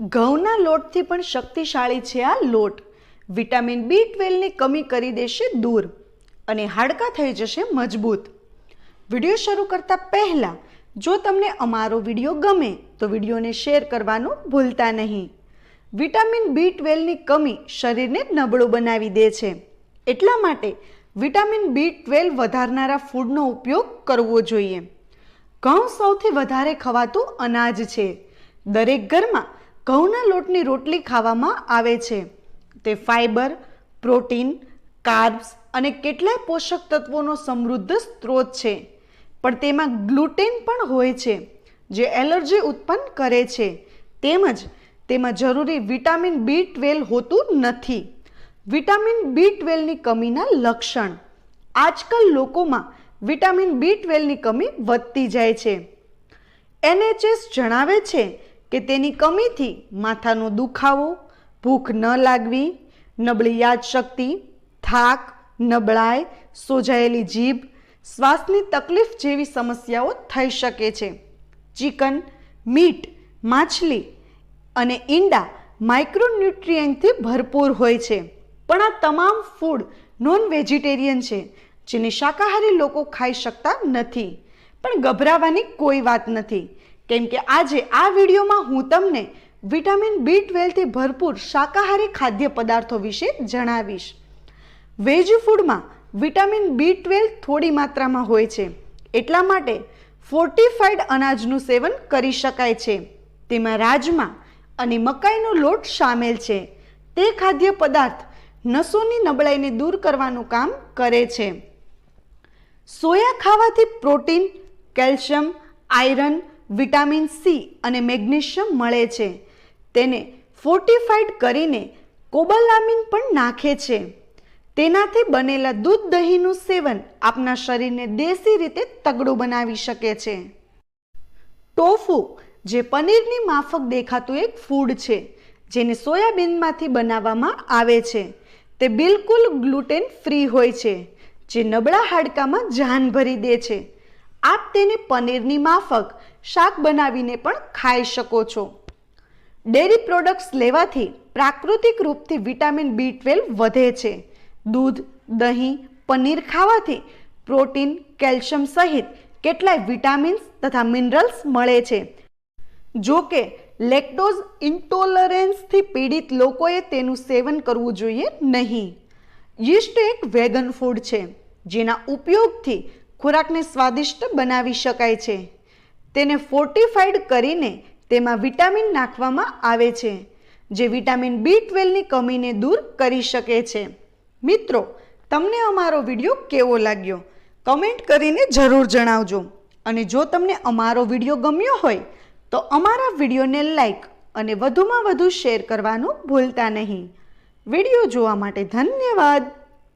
ઘઉંના લોટથી પણ શક્તિશાળી છે આ લોટ. વિટામિન બી ટ્વેલ્વની કમી કરી દેશે દૂર અને હાડકાં થઈ જશે મજબૂત. વીડિયો શરૂ કરતાં પહેલાં, જો તમને અમારો વીડિયો ગમે, તો વિડીયોને શેર કરવાનું ભૂલતા નહીં. વિટામિન બી ટ્વેલ્વની કમી શરીરને નબળું બનાવી દે છે. એટલા માટે વિટામિન બી ટ્વેલ્વ વધારનારા ફૂડનો ઉપયોગ કરવો જોઈએ. ઘઉં સૌથી વધારે ખવાતું અનાજ છે. દરેક ઘરમાં ઘઉંના લોટની રોટલી ખાવામાં આવે છે. તે ફાઇબર પ્રોટીન, કાર્બ્સ અને કેટલાય પોષક તત્વોનો સમૃદ્ધ સ્ત્રોત છે. પણ તેમાં ગ્લુટેન પણ હોય છે, જે એલર્જી ઉત્પન્ન કરે છે. તેમજ તેમાં જરૂરી વિટામિન બી ટ્વેલ્વ હોતું નથી. વિટામિન બી ટ્વેલ્વની કમીના લક્ષણ. આજકાલ લોકોમાં વિટામિન બી ટ્વેલ્વની કમી વધતી જાય છે. એનએચએસ જણાવે છે કે તેની કમીથી માથાનો દુખાવો, ભૂખ ન લાગવી, નબળી યાદશક્તિ, થાક, નબળાઈ, સોજાયેલી જીભ, શ્વાસની તકલીફ જેવી સમસ્યાઓ થઈ શકે છે. ચિકન, મીટ, માછલી અને ઈંડા માઇક્રોન્યુટ્રિયન્ટથી ભરપૂર હોય છે. પણ આ તમામ ફૂડ નોન વેજીટેરિયન છે, જેને શાકાહારી લોકો ખાઈ શકતા નથી. પણ ગભરાવાની કોઈ વાત નથી. કેમ કે આજે આ વિડીયોમાં હું તમને વિટામિન બી ટ્વેલ્વથી ભરપૂર શાકાહારી ખાદ્ય પદાર્થો વિશે જણાવીશ. વેજ ફૂડમાં વિટામિન બી ટ્વેલ્વ થોડી માત્રામાં હોય છે. એટલા માટે ફોર્ટિફાઈડ અનાજનું સેવન કરી શકાય છે. તેમાં રાજમા અને મકાઈનો લોટ સામેલ છે. તે ખાદ્ય પદાર્થ નસોની નબળાઈને દૂર કરવાનું કામ કરે છે. સોયા ખાવાથી protein, calcium, iron vitamin C અને મેગ્નેશિયમ મળે છે. તેને ફોર્ટિફાઈડ કરીને કોબલામિન પણ નાખે છે. તેનાથી બનેલા દૂધ દહીંનું સેવન આપના શરીરને દેશી રીતે તગડું બનાવી શકે છે. ટોફુ, જે પનીરની માફક દેખાતું એક ફૂડ છે, જેને સોયાબીનમાંથી બનાવવામાં આવે છે. તે બિલકુલ ગ્લુટેન ફ્રી હોય છે, જે નબળા હાડકામાં જાન ભરી દે છે. આપ તેને પનીરની માફક, શાક બનાવીને પણ ખાઈ શકો છો. ડેરી પ્રોડક્ટ્સ લેવાથી પ્રાકૃતિક રૂપથી વિટામિન બી ટ્વેલ્વ વધે છે. દૂધ, દહીં, પનીર ખાવાથી પ્રોટીન, કેલ્શિયમ સહિત કેટલાય વિટામિન્સ તથા મિનરલ્સ મળે છે. જો કે, લેક્ટોઝ ઇન્ટોલરન્સથી પીડિત લોકોએ તેનું સેવન કરવું જોઈએ નહીં. યીસ્ટ એક વેગન ફૂડ છે, જેના ઉપયોગથી ખોરાકને સ્વાદિષ્ટ બનાવી શકાય છે. તેને ફોર્ટિફાઈડ કરીને તેમાં વિટામિન નાખવામાં આવે છે, જે વિટામિન બી ટ્વેલ્વની કમીને દૂર કરી શકે છે. મિત્રો, તમને અમારો વીડિયો કેવો લાગ્યો? કમેન્ટ કરીને જરૂર જણાવજો. અને જો તમને અમારો વીડિયો ગમ્યો હોય, તો અમારા વિડીયોને લાઈક અને વધુમાં વધુ શેર કરવાનું ભૂલતા નહીં. વીડિયો જોવા માટે ધન્યવાદ.